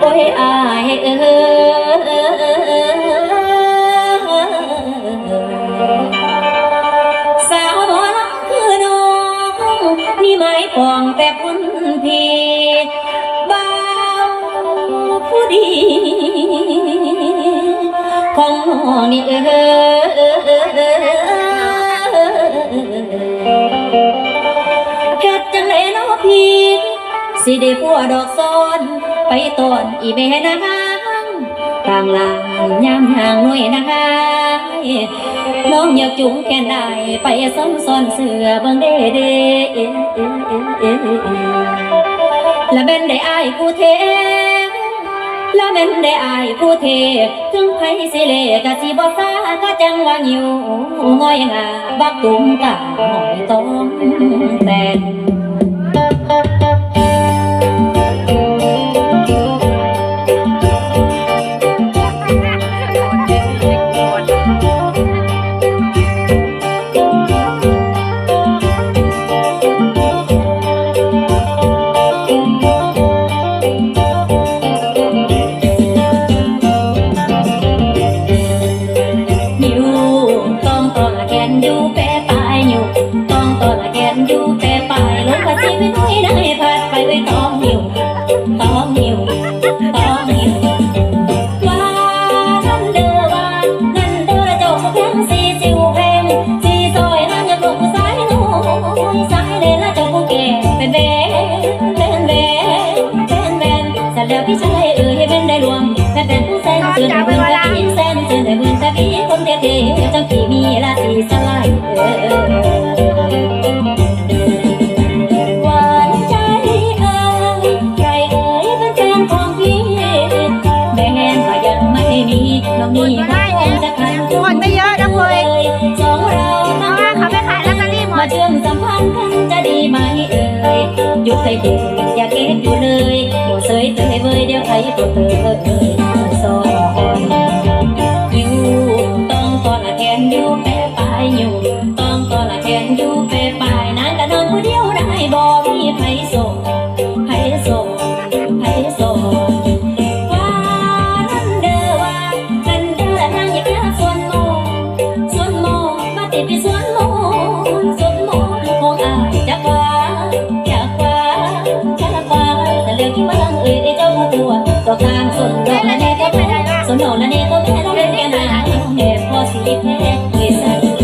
โอ้ยอายเอ้ยสาวหมอลำคือน้องนี่ไม้ปองแต่พุ่นพีบ่าวผู้ดี ของน้องนี่เอ้ยเฮ็ดจังไดเนาะพี่ สิได้พัวดอกซ้อนไปตอนอีแม่นางต่างลางยามห่างหน่วยนายน้องอยากจุงแขนได้ไปซ้อนซ้อนเสือเบิ่งเด้เดและแม่นได้อายผู้เทและแม่นได้อายผู้เทถึงไผสิเลกะสิบ่ซากะจังว่าหิวง่อยงาบักตุ้มกะหอยต้มแต่อ อยู่แปรปายอยู่ต้องต่อละแกนอยู่แปรปลายลงกระสีไม่น้อยได้พัดไปไว้ต้องอยู่ต้องอยู่ต้องอยู่ว่านั่นเด้อว่านั่นเด้อเจ้าแพงสีสิวแพงสีซอยนั่นอย่าลงสายน้อยสายเลยละเจ้าผู้แก่เป็นแบนเป็นแบนเป็นแบนสัตว์แล้วพี่ชายเอ่ยให้เป็นได้รวมแต่เป็นผู้แสนเตือนเพื่อนตะกี้แสนเตือนแต่เพื่อนตะกี้คนเท่ๆจังพี่มีรา คงจะขันคนไม่เยอะนะเว้ยสองเราเพราะว่าเขาไปขายลอตเตอรี่หมมาดเชื่อมสัมพันธ์กันจะดีไหมเอ่ยหยุดให้ดูอย่าเก็บอยู่เลยโมเสยเตยเบยเดี๋ยวใครก็เตยเอ่ ไปสวนโมสวนมคือขออาจากว่าจากว่าจากว่าแต่เรื่อที่มาลังเอ่ยได้เจ้าตัวก็ามสนดอกละเนก็แพ้สนดอกละเนก็แม่แล้วเรื่องแค่ไหนเหตุพอสิแพ้เลยส่